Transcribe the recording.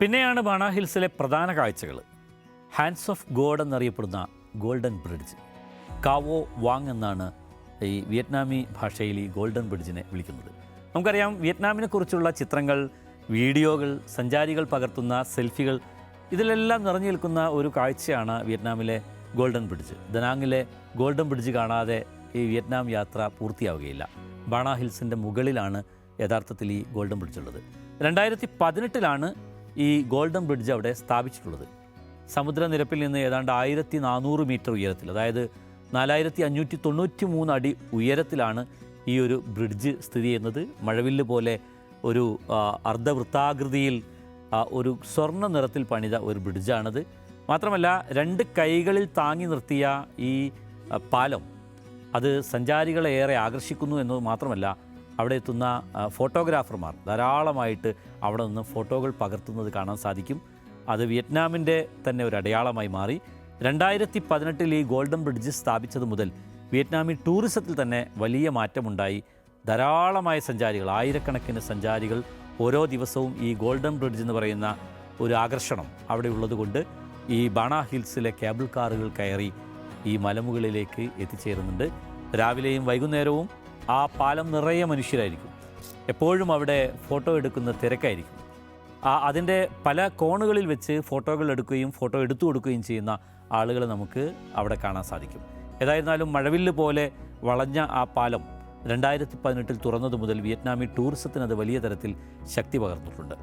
പിന്നെയാണ് ബാണ ഹിൽസിലെ പ്രധാന കാഴ്ചകൾ. ഹാൻഡ്സ് ഓഫ് ഗോഡ് എന്നറിയപ്പെടുന്ന ഗോൾഡൻ ബ്രിഡ്ജ് കാവോ വാങ് എന്നാണ് ഈ വിയറ്റ്നാമി ഭാഷയിൽ ഈ ഗോൾഡൻ ബ്രിഡ്ജിനെ വിളിക്കുന്നത്. നമുക്കറിയാം വിയറ്റ്നാമിനെ കുറിച്ചുള്ള ചിത്രങ്ങൾ വീഡിയോകൾ സഞ്ചാരികൾ പകർത്തുന്ന സെൽഫികൾ ഇതിലെല്ലാം നിറഞ്ഞു നിൽക്കുന്ന ഒരു കാഴ്ചയാണ് വിയറ്റ്നാമിലെ ഗോൾഡൻ ബ്രിഡ്ജ് ദനാങ്ങിലെ ഗോൾഡൻ ബ്രിഡ്ജ് കാണാതെ ഈ വിയറ്റ്നാം യാത്ര പൂർത്തിയാവുകയില്ല. ബാണ ഹിൽസിന്റെ മുകളിലാണ് യഥാർത്ഥത്തിൽ ഈ ഗോൾഡൻ ബ്രിഡ്ജ് ഉള്ളത്. രണ്ടായിരത്തി പതിനെട്ടിലാണ് ഈ ഗോൾഡൻ ബ്രിഡ്ജ് അവിടെ സ്ഥാപിച്ചിട്ടുള്ളത്. സമുദ്രനിരപ്പിൽ നിന്ന് ഏതാണ്ട് ആയിരത്തി നാനൂറ് മീറ്റർ ഉയരത്തിൽ അതായത് നാലായിരത്തി അഞ്ഞൂറ്റി തൊണ്ണൂറ്റി മൂന്ന് അടി ഉയരത്തിലാണ് ഈ ഒരു ബ്രിഡ്ജ് സ്ഥിതി ചെയ്യുന്നത്. മഴവില്ല് പോലെ ഒരു അർദ്ധവൃത്താകൃതിയിൽ ഒരു സ്വർണ നിറത്തിൽ പണിത ഒരു ബ്രിഡ്ജാണത്. മാത്രമല്ല രണ്ട് കൈകളിൽ താങ്ങി നിർത്തിയ ഈ പാലം അത് സഞ്ചാരികളെ ഏറെ ആകർഷിക്കുന്നു എന്നത് മാത്രമല്ല അവിടെ എത്തുന്ന ഫോട്ടോഗ്രാഫർമാർ ധാരാളമായിട്ട് അവിടെ നിന്ന് ഫോട്ടോകൾ പകർത്തുന്നത് കാണാൻ സാധിക്കും. അത് വിയറ്റ്നാമിന്റെ തന്നെ ഒരു അടയാളമായി മാറി. രണ്ടായിരത്തി പതിനെട്ടിൽ ഈ ഗോൾഡൻ ബ്രിഡ്ജ് സ്ഥാപിച്ചത് മുതൽ വിയറ്റ്നാമിൽ ടൂറിസത്തിൽ തന്നെ വലിയ മാറ്റമുണ്ടായി. ധാരാളമായ സഞ്ചാരികൾ ആയിരക്കണക്കിന് സഞ്ചാരികൾ ഓരോ ദിവസവും ഈ ഗോൾഡൻ ബ്രിഡ്ജ് എന്ന് പറയുന്ന ഒരു ആകർഷണം അവിടെ ഉള്ളതുകൊണ്ട് ഈ ബാണ ഹിൽസിലെ കേബിൾ കാറുകൾ കയറി ഈ മലമുകളിലേക്ക് എത്തിച്ചേരുന്നുണ്ട്. രാവിലെയും വൈകുന്നേരവും ആ പാലം നിറയെ മനുഷ്യരായിരിക്കും. എപ്പോഴും അവിടെ ഫോട്ടോ എടുക്കുന്ന തിരക്കായിരിക്കും. ആ അതിന്റെ പല കോണുകളിൽ വെച്ച് ഫോട്ടോകൾ എടുക്കുകയും ഫോട്ടോ എടുത്തു കൊടുക്കുകയും ചെയ്യുന്ന ആളുകൾ നമുക്ക് അവിടെ കാണാൻ സാധിക്കും. ഏതായിരുന്നാലും മഴവില്ല് പോലെ വളഞ്ഞ ആ പാലം രണ്ടായിരത്തി പതിനെട്ടിൽ തുറന്നതു മുതൽ വിയറ്റ്നാമി ടൂറിസത്തിന് അത് വലിയ തരത്തിൽ ശക്തി പകർന്നിട്ടുണ്ട്.